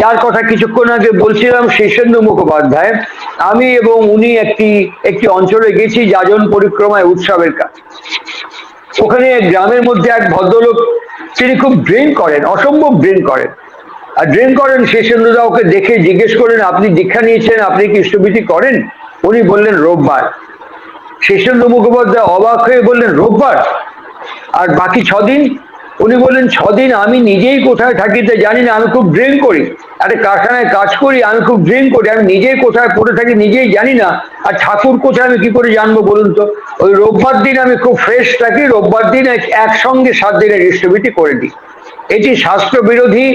যার কথা কিছুক্ষণ আগে বলছিলাম শীর্ষেন্দু মুখোপাধ্যায়, আমি এবং উনি একটি একটি অঞ্চলে গেছি যাজন পরিক্রমায় উৎসবের কাজ। ওখানে গ্রামের মধ্যে এক ভদ্রলোক, তিনি খুব ড্রিঙ্ক করেন, অসম্ভব ড্রিঙ্ক করেন। আর ড্রিঙ্ক করেন শেষেন্দুদা ওকে দেখে জিজ্ঞেস করেন আপনি দীক্ষা নিয়েছেন, আপনি কি ইষ্টভীতি করেন? উনি বললেন, রোববার। শেষেন্দু মুখোপাধ্যায় অবাক হয়ে বললেন, রোববার? আর বাকি ছদিন উনি বললেন, ছদিন আমি নিজেই কোথায় থাকি তা জানি না, আমি খুব ড্রিঙ্ক করি। একটা কারখানায় কাজ করি, আমি খুব ড্রিঙ্ক করি, আমি নিজেই কোথায় পড়ে থাকি নিজেই জানি না, আর ঠাকুর কোথায় আমি কি করে জানব বলুন তো? ওই রোববার দিন আমি খুব ফ্রেশ থাকি, রোববার দিন একসঙ্গে সাত দিনের ইষ্টভীতি করে দিই। এটি শাস্ত্র বিরোধী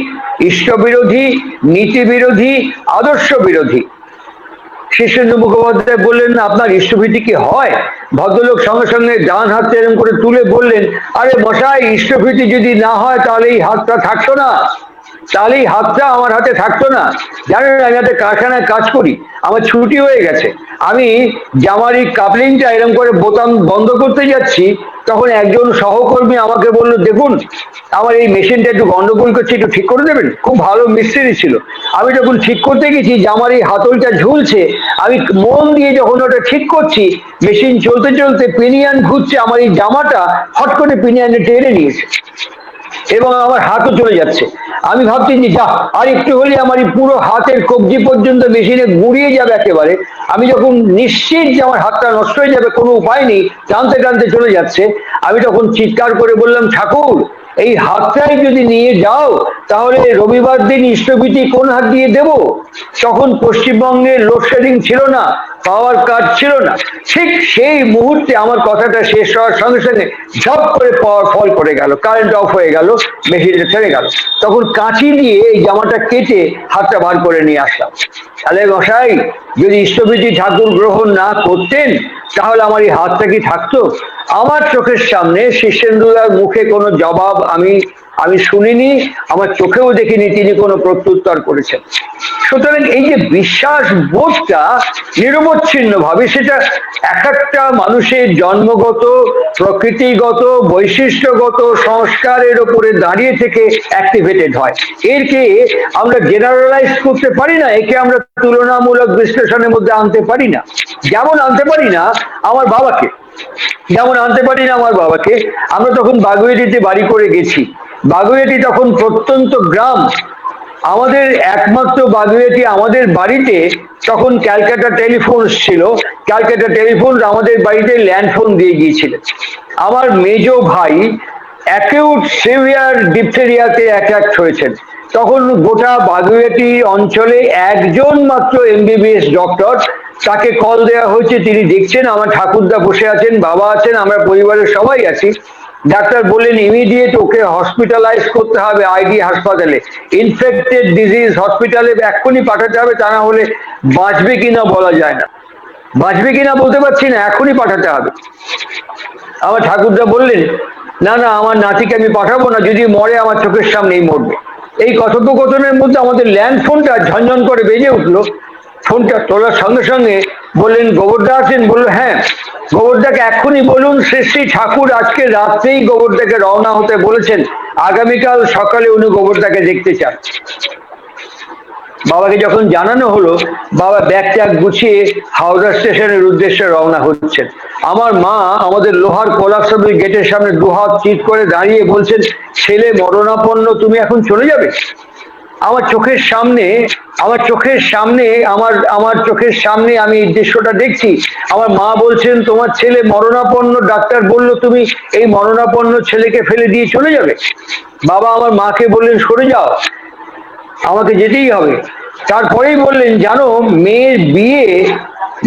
ইষ্ট বিরোধী নীতি বিরোধী আদর্শ বিরোধী শীর্ষেন্দু মুখোপাধ্যায় বললেন, না, আপনার ইষ্টভীতি কি হয়? ভদ্রলোক সঙ্গে সঙ্গে ডান হাতটা এরকম করে তুলে বললেন, আরে মশাই, ইষ্টভীতি যদি না হয়, তাহলে এই হাতটা থাকতো না। তাহলে এই হাতটা আমার হাতে থাকতো না। জানেন, আমি হাতে কারখানায় কাজ করি, আমার ছুটি হয়ে গেছে। আমি জামার এই কাপলিংটা এরকম করে বোতাম বন্ধ করতে যাচ্ছি, তখন একজন সহকর্মী আমাকে বলল, দেখুন, আমার এই মেশিনটা একটু গন্ডগোল করছে, একটু ঠিক করে দেবেন? খুব ভালো মিস্ত্রি ছিল। আমি যখন ঠিক করতে গেছি যে আমার এই হাতলটা ঝুলছে, আমি মন দিয়ে যখন ওটা ঠিক করছি, মেশিন চলতে চলতে পিনিয়ান ঘুরছে, আমার এই জামাটা হট করে পিনিয়ানে টেনে নিয়েছে। এবং আমার হাতও চলে যাচ্ছে। আমি ভাবছি যে, যা, আর একটু হলে আমার এই পুরো হাতের কবজি পর্যন্ত মেশিনে গুড়িয়ে যাবে একেবারে। আমি যখন নিশ্চিত যে আমার হাতটা নষ্ট হয়ে যাবে, কোনো উপায় নেই টানতে টানতে চলে যাচ্ছে, আমি তখন চিৎকার করে বললাম, ঠাকুর এই হাতটাই যদি নিয়ে যাও, তাহলে রবিবার দিন ইষ্টভীতি কোন হাত দিয়ে দেব? তখন পশ্চিমবঙ্গে লোডশেডিং ছিল না, পাওয়ার কাট ছিল না। ঠিক সেই মুহূর্তে আমার কথাটা শেষ হওয়ার সঙ্গে সঙ্গে ঝপ করে পাওয়ার ফল করে গেল কারেন্ট অফ হয়ে গেল মেশিনটা ছেড়ে গেল। তখন কাঁচি দিয়ে এই জামাটা কেটে হাতটা বার করে নিয়ে আসলাম। তাহলে মশাই, যদি ইষ্টভীতি ঠাকুর গ্রহণ না করতেন, তাহলে আমার এই হাতটা কি থাকতো? আমার চোখের সামনে শীর্ষেন্দুদার মুখে কোনো জবাব আমি আমি শুনিনি, আমার চোখেও দেখিনি তিনি কোনো প্রত্যুত্তর করেছেন। সুতরাং এই যে বিশ্বাস বোধটা নিরবচ্ছিন্ন ভাবে সেটা এক একটা মানুষের জন্মগত, প্রকৃতিগত, বৈশিষ্ট্যগত সংস্কারের ওপরে দাঁড়িয়ে থেকে অ্যাক্টিভেটেড হয়। এরকে আমরা জেনারেলাইজ করতে পারি না, একে আমরা তুলনামূলক বিশ্লেষণের মধ্যে আনতে পারি না। যেমন আনতে পারি না আমার বাবাকে। যেমন আনতে পারি না আমার বাবাকে, আমরা তখন বাগুয়েটিতে বাড়ি করে গেছি। বাগুয়েটি তখন প্রত্যন্ত গ্রাম। আমাদের একমাত্র বাগুয়েটি আমাদের বাড়িতে তখন ক্যালকাটা টেলিফোন ছিল। ক্যালকাটা টেলিফোন আমাদের বাড়িতে ল্যান্ডফোন দিয়ে গিয়েছিলেন আমার মেজ ভাই অ্যাকিউট সিভিয়ার ডিপথেরিয়াতে অ্যাট্যাক্ট হয়েছেন। তখন গোটা বাগুয়েটি অঞ্চলে একজন মাত্র এমবিবিএস ডক্টর, তাকে কল দেওয়া হয়েছে। তিনি দেখছেন, আমার ঠাকুরদা বসে আছেন, বাবা আছেন, আমরা পরিবারের সবাই আছি। ডাক্তার বললেন ইমিডিয়েট ওকে হসপিটালাইজ করতে হবে আইডি হাসপাতালে। ইনফেক্টেড ডিজিজ হসপিটালে এক্ষুনি পাঠাতে হবে, তা না হলে বাঁচবে কিনা বলা যায় না। বাঁচবে কিনা বলতে পারছি না এখনই পাঠাতে হবে। আমার ঠাকুরদা বললেন, না না, আমার নাতিকে আমি পাঠাবো না, যদি মরে আমার চোখের সামনেই মরবে। এই কথোপকথনের মধ্যে আমাদের ল্যান্ড ফোনটা ঝনঝন করে বেজে উঠল। ফোনটা তোলার সঙ্গে সঙ্গে বললেন, গোবরদা আছেন বলল হ্যাঁ। গোবরদাকে এক্ষুনি বলুন শ্রী শ্রী ঠাকুর আজকে রাত্রেই গোবরদাকে রওনা হতে বলেছেন। আগামীকাল সকালে উনি গোবরদাকে দেখতে চান। বাবাকে যখন জানানো হলো, বাবা ব্যাগ ট্যাগ গুছিয়ে হাওড়া স্টেশনের উদ্দেশ্যে রওনা হচ্ছেন। আমার মা আমাদের লোহার কোলাপসাবল গেটের সামনে দুহাত চিট করে দাঁড়িয়ে বলছেন, ছেলে, মরণাপন্ন, তুমি এখন চলে যাবে? আমার চোখের সামনে আমার চোখের সামনে, আমার আমার চোখের সামনে আমি এই দৃশ্যটা দেখছি। আমার মা বলছেন, তোমার ছেলে মরণাপন্ন। ডাক্তার বলল, তুমি এই মরণাপন্ন ছেলেকে ফেলে দিয়ে চলে যাবে। বাবা আমার মাকে বললেন, সরে যাও, আমাকে যেতেই হবে। তারপরেই বললেন, জানো, মেয়ের বিয়ে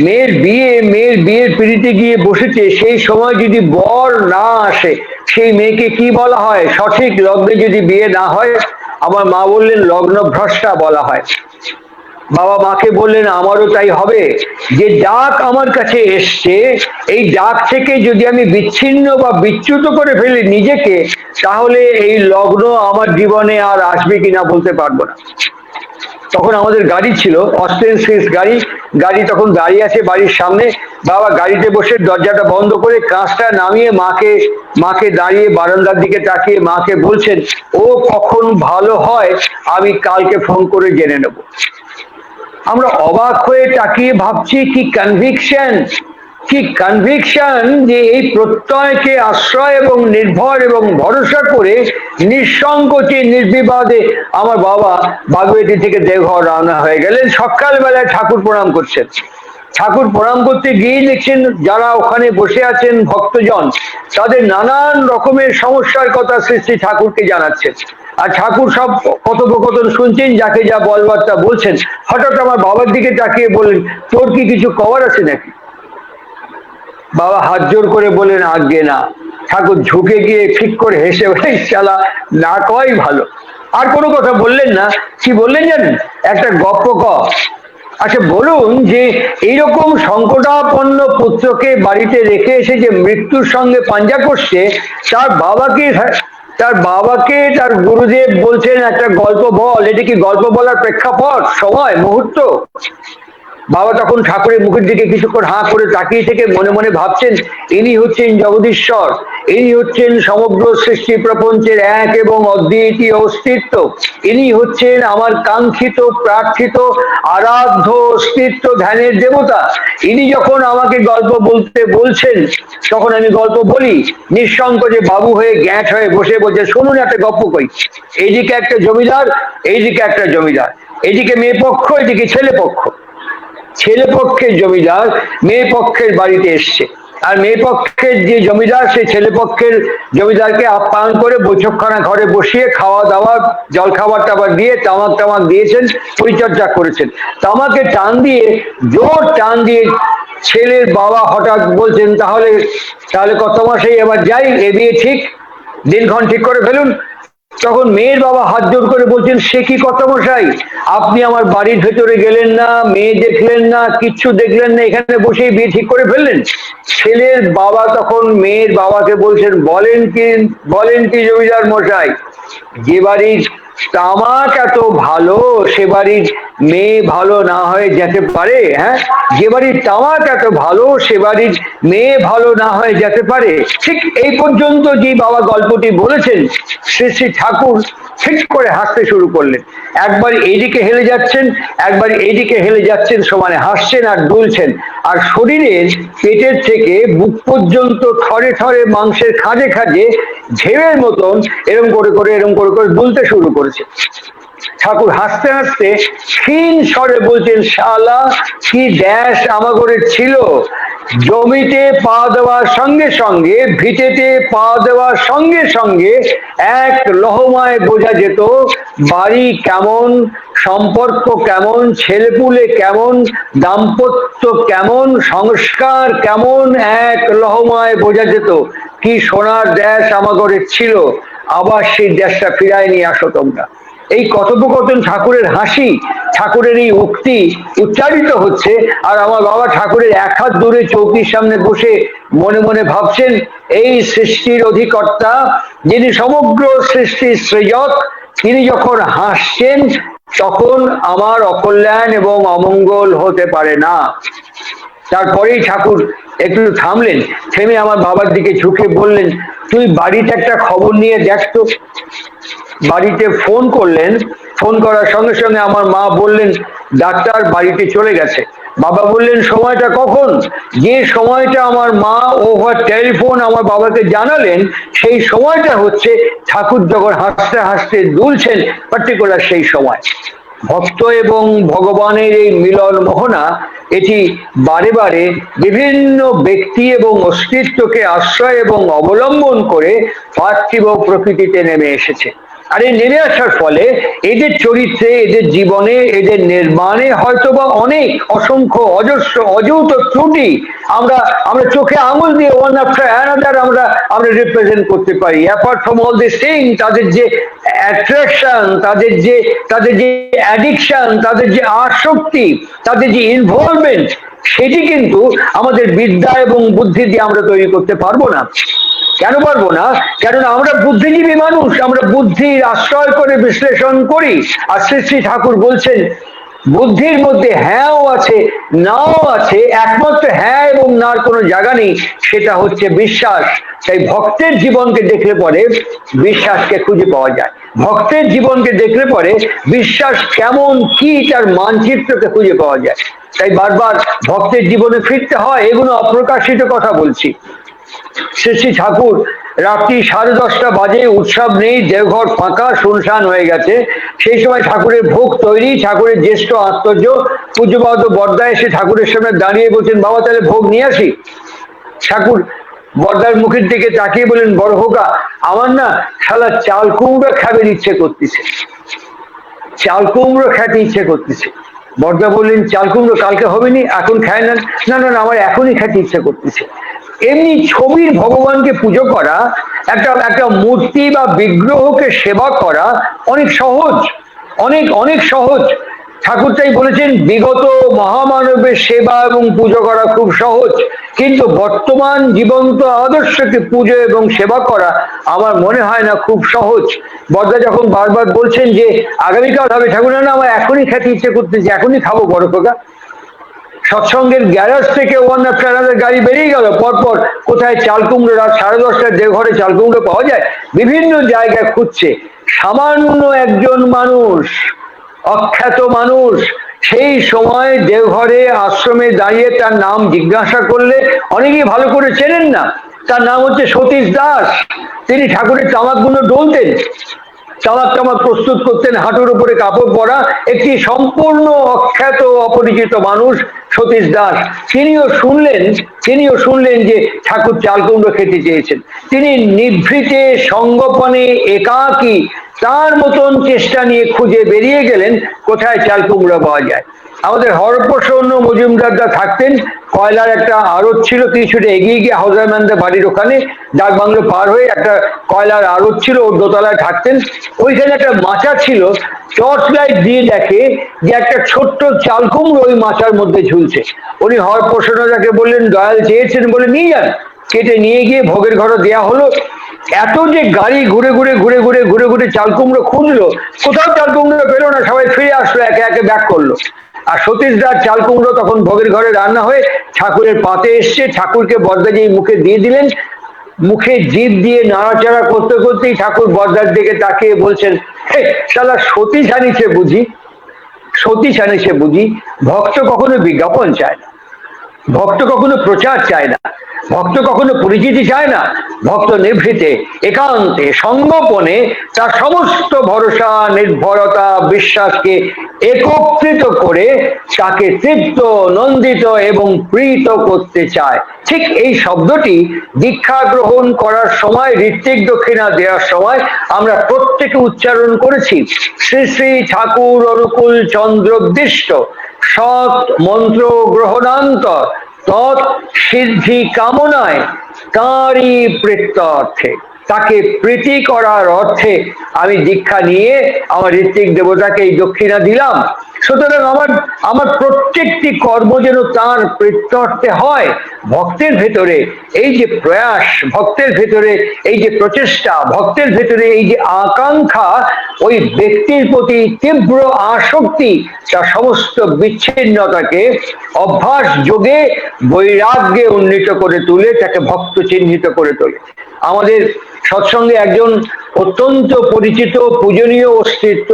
মেয়ের বিয়ে, মেয়ের বিয়ের পিড়িতে গিয়ে বসেছে, সেই সময় যদি বর না আসে, সেই মেয়েকে কি বলা হয়? সঠিক লগ্নে যদি বিয়ে না হয়? আমার মা বললেন লগ্ন ভ্রষ্টা বলা হয়। বাবা মাকে বললেন, আমারও তাই হবে। যে ডাক আমার কাছে এসছে, এই ডাক থেকে যদি আমি বিচ্ছিন্ন বা বিচ্যুত করে ফেলি নিজেকে, তাহলে এই লগ্ন আমার জীবনে আর আসবে কিনা বলতে পারব না। তখন আমাদের গাড়ি ছিল সিক্স গাড়ি। গাড়ি তখন দাঁড়িয়ে আছে বাড়ির সামনে। বাবা গাড়িতে বসে দরজাটা বন্ধ করে কাঁচটা নামিয়ে মাকে মাকে দাঁড়িয়ে বারান্দার দিকে তাকিয়ে মাকে বলছেন, ও কখন ভালো হয়, আমি কালকে ফোন করে জেনে নেব। আমরা অবাক হয়ে তাকিয়ে ভাবছি কি কনভিকশন কি কনভিকশন যে এই প্রত্যয়কে আশ্রয় এবং নির্ভর এবং ভরসা করে নিঃসংকোচে, নির্বিবাদে আমার বাবা বাগুয়েটি থেকে দেওঘর রওনা হয়ে গেলেন। সকালবেলায় ঠাকুর প্রণাম করছেন। ঠাকুর প্রণাম করতে গিয়ে দেখছেন যারা ওখানে বসে আছেন ভক্তজন, তাদের নানান রকমের সমস্যার কথা শ্রী ঠাকুরকে জানাচ্ছেন। আর ঠাকুর সব কথোপকথন শুনছেন, যাকে যা বলবার তা বলছেন। হঠাৎ আমার বাবার দিকে তাকিয়ে বললেন, তোর কি কিছু কভার আছে নাকি? বাবা হাত জোর করে বলেন আজ্ঞে না। ঠাকুর ঝুঁকে গিয়ে ঠিক করে হেসে ভাই চালা না কয় ভালো। আর কোনো কথা বললেন না। কি বললেন জানেন? একটা গপ্প ক আচ্ছা বলুন যে এইরকম সংকটাপন্ন পুত্রকে বাড়িতে রেখে এসে যে মৃত্যুর সঙ্গে পাঞ্জা করছে, তার বাবাকে তার বাবাকে তার গুরুদেব বলছেন, একটা গল্প বল, এটা কি গল্প বলার প্রেক্ষাপট? সময়, মুহূর্ত? বাবা তখন ঠাকুরের মুখের দিকে কিছুক্ষণ হাঁ করে তাকিয়ে থেকে মনে মনে ভাবছেন, ইনি হচ্ছেন জগদীশ্বর, ইনি হচ্ছেন সমগ্র সৃষ্টি প্রপঞ্চের এক এবং অদ্বিতীয় অস্তিত্ব, ইনি হচ্ছেন আমার কাঙ্ক্ষিত, প্রার্থিত, আরাধ্য অস্তিত্ব ধ্যানের দেবতা। ইনি যখন আমাকে গল্প বলতে বলছেন, তখন আমি গল্প বলি নিঃসংকোচে বাবু হয়ে গ্যাট হয়ে বসে বলছে, শুনুন একটা গল্প কই এইদিকে একটা জমিদার, এইদিকে একটা জমিদার। এদিকে মেয়ে পক্ষ এদিকে ছেলে পক্ষ। ছেলে পক্ষের জমিদার মেয়ে পক্ষের বাড়িতে এসছে। আর মেয়ে পক্ষের যে জমিদার, সেই ছেলে পক্ষের জমিদারকে আপ্যায়ন করে বৈঠকখানা ঘরে বসিয়ে খাওয়া দাওয়া, জল খাবার টাবার দিয়ে তামাক টামাক দিয়েছেন, পরিচর্যা করেছেন। তামাকে টান দিয়ে, জোর টান দিয়ে ছেলের বাবা হঠাৎ বলছেন, তাহলে তাহলে কত মাসেই এবার যাই? এ দিয়ে ঠিক, দিনক্ষণ ঠিক করে ফেলুন। তখন মেয়ের বাবা হাত জোর করে বলছেন, সে কি কথা মশাই? আপনি আমার বাড়ির ভেতরে গেলেন না, মেয়ে দেখলেন না, কিচ্ছু দেখলেন না, এখানে বসেই বিয়ে ঠিক করে ফেললেন? ছেলের বাবা তখন মেয়ের বাবাকে বলছেন, বলেন কি বলেন কি জমিদার মশাই, যে বাড়ির তামাক এত ভালো সে বাড়ির মেয়ে ভালো না হয়ে যেতে পারে হ্যাঁ? যে বাড়ির তামাক এত ভালো, সে বাড়ির মেয়ে ভালো না হয়ে যেতে পারে। ঠিক এই পর্যন্ত যে বাবা গল্পটি বলেছেন, শ্রী শ্রী ঠাকুর ঠিক করে হাসতে শুরু করলেন। একবার এইদিকে হেলে যাচ্ছেন, একবার এইদিকে হেলে যাচ্ছেন, সমানে হাসছেন আর দুলছেন। আর শরীরের পেটের থেকে বুক পর্যন্ত থরে থরে মাংসের খাঁজে খাঁজে ঢেউয়ের মতন এরম করে করে, এরম করে করে দুলতে শুরু করেছে। ঠাকুর হাসতে হাসতে ক্ষীণ স্বরে বলছেন, শালা, কি ড্যাশ আমাগরের ছিল? জমিতে পা দেওয়ার সঙ্গে সঙ্গে, ভিটেতে পা দেওয়ার সঙ্গে সঙ্গে এক লহমায় বোঝা যেত, বাড়ি কেমন, সম্পর্ক কেমন, ছেলেপুলে কেমন, দাম্পত্য কেমন, সংস্কার কেমন, এক লহমায় বোঝা যেত, কি সোনার দেশ আমাগরের ছিল? আবার সেই দেশটা ফিরায় নিয়ে আসো তোমরা। এই কথোপকথন ঠাকুরের হাসি, ঠাকুরের এই উক্তি উচ্চারিত হচ্ছে, আর আমার বাবা ঠাকুরের এক হাত দূরে চৌকির সামনে বসে মনে মনে ভাবছেন, এই সৃষ্টির অধিকর্তা, যিনি সমগ্র সৃষ্টির সৃজক, তিনি যখন হাসছেন, তখন আমার অকল্যাণ এবং অমঙ্গল হতে পারে না। তারপরেই ঠাকুর একটু থামলেন। থেমে আমার বাবার দিকে ঝুঁকে বললেন, তুই বাড়িতে একটা খবর নিয়ে দেখ তো। বাড়িতে ফোন করলেন। ফোন করার সঙ্গে সঙ্গে আমার মা বললেন, ডাক্তার বাড়িতে চলে গেছে। বাবা বললেন, সময়টা কখন? যে সময়টা আমার মা ওভার টেলিফোন আমার বাবাকে জানালেন, সেই সময়টা হচ্ছে ঠাকুর যখন হাসতে হাসতে দুলছেন পার্টিকুলার সেই সময়। ভক্ত এবং ভগবানের এই মিলন মোহনা, এটি বারে বারে বিভিন্ন ব্যক্তি এবং অস্তিত্বকে আশ্রয় এবং অবলম্বন করে পার্থিব প্রকৃতিতে নেমে এসেছে। আর এই নেমে আসার ফলে এদের চরিত্রে, এদের জীবনে, এদের নির্মাণে হয়তোবা অনেক অসংখ্য অজস্র অযৌত ত্রুটি আমরা আমরা চোখে আঙুল দিয়ে ওয়ান আফটার অ্যানাদার আমরা আমরা রিপ্রেজেন্ট করতে পারি। Apart from all this thing তাদের যে অ্যাট্রাকশন তাদের যে তাদের যে অ্যাডিকশন তাদের যে আসক্তি, তাদের যে ইনভলভমেন্ট সেটি কিন্তু আমাদের বিদ্যা এবং বুদ্ধি দিয়ে আমরা তৈরি করতে পারব না। কেন পারব না? কেননা আমরা বুদ্ধিজীবী মানুষ, আমরা বুদ্ধির আশ্রয় করে বিশ্লেষণ করি। আর শ্রী শ্রী ঠাকুর বলছেন, বুদ্ধির মধ্যে হ্যাঁও আছে, নাও আছে, একমাত্র হ্যাঁ এবং নার কোনো জায়গা নেই, সেটা হচ্ছে বিশ্বাস। তাই ভক্তের জীবনকে দেখলে পরে বিশ্বাসকে খুঁজে পাওয়া যায়। ভক্তের জীবনকে দেখলে পরে বিশ্বাস কেমন, কি তার মানচিত্রকে খুঁজে পাওয়া যায়। তাই বারবার ভক্তের জীবনে ফিরতে হয়, এগুলো অপ্রকাশিত কথা বলছি। শ্রী ঠাকুর রাত্রি সাড়ে দশটা বাজে উৎসব নেই দেওঘর ফাঁকা শুনশান হয়ে গেছে। সেই সময় ঠাকুরের ভোগ তৈরি ঠাকুরের জ্যেষ্ঠ আত্মর্য পূজ্যপাদ বর্দা এসে ঠাকুরের সামনে দাঁড়িয়ে বলছেন বাবা তাহলে ভোগ নিয়ে আসি? ঠাকুর বর্দার মুখের দিকে তাকিয়ে বলেন বড় হোকা আমার না শালা চাল কুমড়ো খাবের ইচ্ছে করতেছে। চাল কুমড়ো খেতে ইচ্ছে করতেছে। বর্দা বললেন চাল কুমড়ো কালকে হবে নি এখন খায় না না না, আমার এখনই খেতে ইচ্ছে করতেছে। এমনি ছবির ভগবানকে পুজো করা, একটা একটা মূর্তি বা বিগ্রহকে সেবা করা অনেক সহজ, অনেক অনেক সহজ। ঠাকুর তাই বলেছেন, বিগত মহামানবের সেবা এবং পুজো করা খুব সহজ, কিন্তু বর্তমান জীবন্ত আদর্শকে পুজো এবং সেবা করা আমার মনে হয় না খুব সহজ। বর্দা যখন বারবার বলছেন যে, আগামীকাল হবে ঠাকুর না আমার এখনই খেতে ইচ্ছে করতেছে, এখনই খাব বড় খোকা। সৎসঙ্গের গ্যারেজ থেকে ওয়ান আফটার আনাদার গাড়ি বেরিয়ে গেল, পরপর কোথায় চাল কুমড়ো রাত সাড়ে দশটার দেওঘরে চাল কুমড়ো পাওয়া যায়, বিভিন্ন জায়গায় খুঁজছে। সামান্য একজন মানুষ, অখ্যাত মানুষ, সেই সময় দেওঘরে আশ্রমে দাঁড়িয়ে তার নাম জিজ্ঞাসা করলে, অনেকেই ভালো করে চেনেন না। তার নাম হচ্ছে সতীশ দাস। তিনি ঠাকুরের তামাকগুলো ডলতেন। চামাক চামাক প্রস্তুত করতেন হাঁটুর উপরে কাপড় পরা একটি সম্পূর্ণ অখ্যাত অপরিচিত মানুষ সতীশ দাস। তিনিও শুনলেন তিনিও শুনলেন যে ঠাকুর চাল কুমড়ো খেতে চেয়েছেন। তিনি নিভৃতে সঙ্গপনে একাকী তার মতন চেষ্টা নিয়ে খুঁজে বেরিয়ে গেলেন, কোথায় চাল কুমড়ো পাওয়া যায়। আমাদের হরপ্রসন্ন মজুমদারদা থাকতেন। কয়লার একটা আড়ত ছিল কিছুটা এগিয়ে গিয়ে হাউজারম্যানদের বাড়ির ওখানে ডাক বাংলো পার হয়ে একটা কয়লার আড়ত ছিল, ওর দোতলায় থাকতেন। ওইখানে একটা মাচা ছিল, টর্চ লাইট দিয়ে দেখে যে একটা ছোট্ট চাল কুমড়ো ওই মাচার মধ্যে ঝুলছে। উনি হরপ্রসন্নদাকে বললেন, দয়াল চেয়েছেন বলে নিয়ে যান। কেটে নিয়ে গিয়ে ভোগের ঘরে দেয়া হলো। এত যে গাড়ি ঘুরে ঘুরে ঘুরে ঘুরে ঘুরে ঘুরে চাল কুমড়ো খুঁজলো, কোথাও চাল কুমড়ো পেল না, সবাই ফিরে আসলো, একে একে ব্যাক করল। আর সতীশ দার চাল কুমড়ো তখন ভোগের ঘরে রান্না হয়ে ঠাকুরের পাতে এসছে। ঠাকুরকে বর্দা যেই মুখে দিয়ে দিলেন। মুখে জিপ দিয়ে নাড়াচাড়া করতে করতেই ঠাকুর বর্দার দিকে তাকিয়ে বলছেন, হে, শালা সতীশ আনিছে বুঝি? সতীশ আনিছে বুঝি? ভক্ত কখনো বিজ্ঞাপন চায় না। ভক্ত কখনো প্রচার চায় না, ভক্ত কখনো পরিচিতি চায় না, ভক্ত নিভৃতে একান্তে সঙ্গোপনে তার সমস্ত ভরসা, নির্ভরতা, বিশ্বাসকে একত্রিত করে তাকে তৃপ্ত, নন্দিত এবং প্রীত করতে চায়। ঠিক এই শব্দটি দীক্ষা গ্রহণ করার সময়, ঋত্বিক দক্ষিণা দেওয়ার সময় আমরা প্রত্যেকে উচ্চারণ করেছি। শ্রী শ্রী ঠাকুর, অনুকূল চন্দ্রোদ্দিষ্ট সৎ মন্ত্র গ্রহণান্তর তৎ সিদ্ধি কামনায় তারই প্রীত্যর্থে। তাকে প্রীতি করার অর্থে আমি দীক্ষা নিয়ে আমার ঋত্বিক দেবতাকে এই দক্ষিণা দিলাম। সুতরাং আমার আমার প্রত্যেকটি কর্ম যেন তার প্রত্যর্থে হয় ভক্তের ভেতরে এই যে প্রয়াস, ভক্তের ভেতরে এই যে প্রচেষ্টা, ভক্তের ভেতরে এই যে আকাঙ্ক্ষা, ওই ব্যক্তির প্রতি তীব্র আসক্তি তা সমস্ত বিচ্ছিন্নতাকে অভ্যাস যোগে বৈরাগ্যে উন্নীত করে তুলে, তাকে ভক্ত চিহ্নিত করে তোলে। আমাদের সৎসঙ্গে একজন অত্যন্ত পরিচিত, পূজনীয় অস্তিত্ব,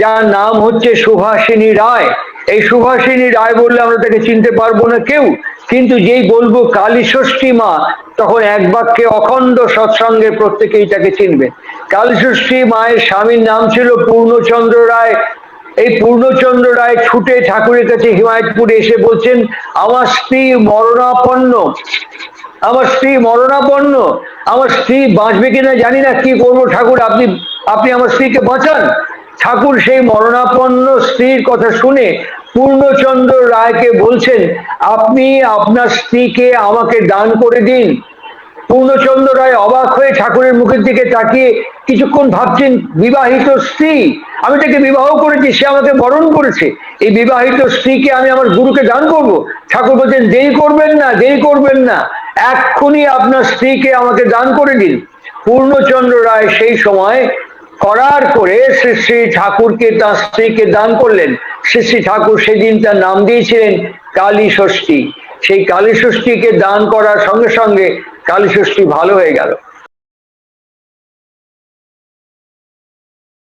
যার নাম হচ্ছে সুভাষিনী রায়। এই সুভাষিনী রায় বললে আমরা তাকে চিনতে পারব না কেউ, কিন্তু যেই বলব কালী ষষ্ঠী মা, তখন এক বাক্যে অখণ্ড সৎসঙ্গে প্রত্যেকেই তাকে চিনবে। কালী ষষ্ঠী মায়ের স্বামীর নাম ছিল পূর্ণচন্দ্র রায়। এই পূর্ণচন্দ্র রায় ছুটে ঠাকুরের কাছে হিমায়তপুরে এসে বলছেন, আমার স্ত্রী মরণাপন্ন আমার স্ত্রী মরণাপন্ন, আমার স্ত্রী বাঁচবে কিনা জানি না, কি করব ঠাকুর, আপনি আপনি আমার স্ত্রীকে বাঁচান। ঠাকুর সেই মরণাপন্ন স্ত্রীর কথা শুনে পূর্ণচন্দ্র রায়কে বলছেন, আপনি আপনার স্ত্রীকে আমাকে দান করে দিন। পূর্ণচন্দ্র রায় অবাক হয়ে ঠাকুরের মুখের দিকে তাকিয়ে কিছুক্ষণ ভাবছেন, বিবাহিত স্ত্রী? আমি তাকে বিবাহ করেছি, সে আমাকে বরণ করেছে। এই বিবাহিত স্ত্রীকে আমি আমার গুরুকে দান করব? ঠাকুর বলছেন, দেরি করবেন না, দেরি করবেন না। এক্ষুনি আপনার স্ত্রীকে আমাকে দান করে দিন। পূর্ণচন্দ্র রায় সেই সময় করার করে শ্রী শ্রী ঠাকুরকে তার স্ত্রীকে দান করলেন। শ্রী শ্রী ঠাকুর সেদিন তার নাম দিয়েছিলেন কালী ষষ্ঠী সেই কালী ষষ্ঠীকে দান করার সঙ্গে সঙ্গে কালী ষষ্ঠী ভালো হয়ে গেল।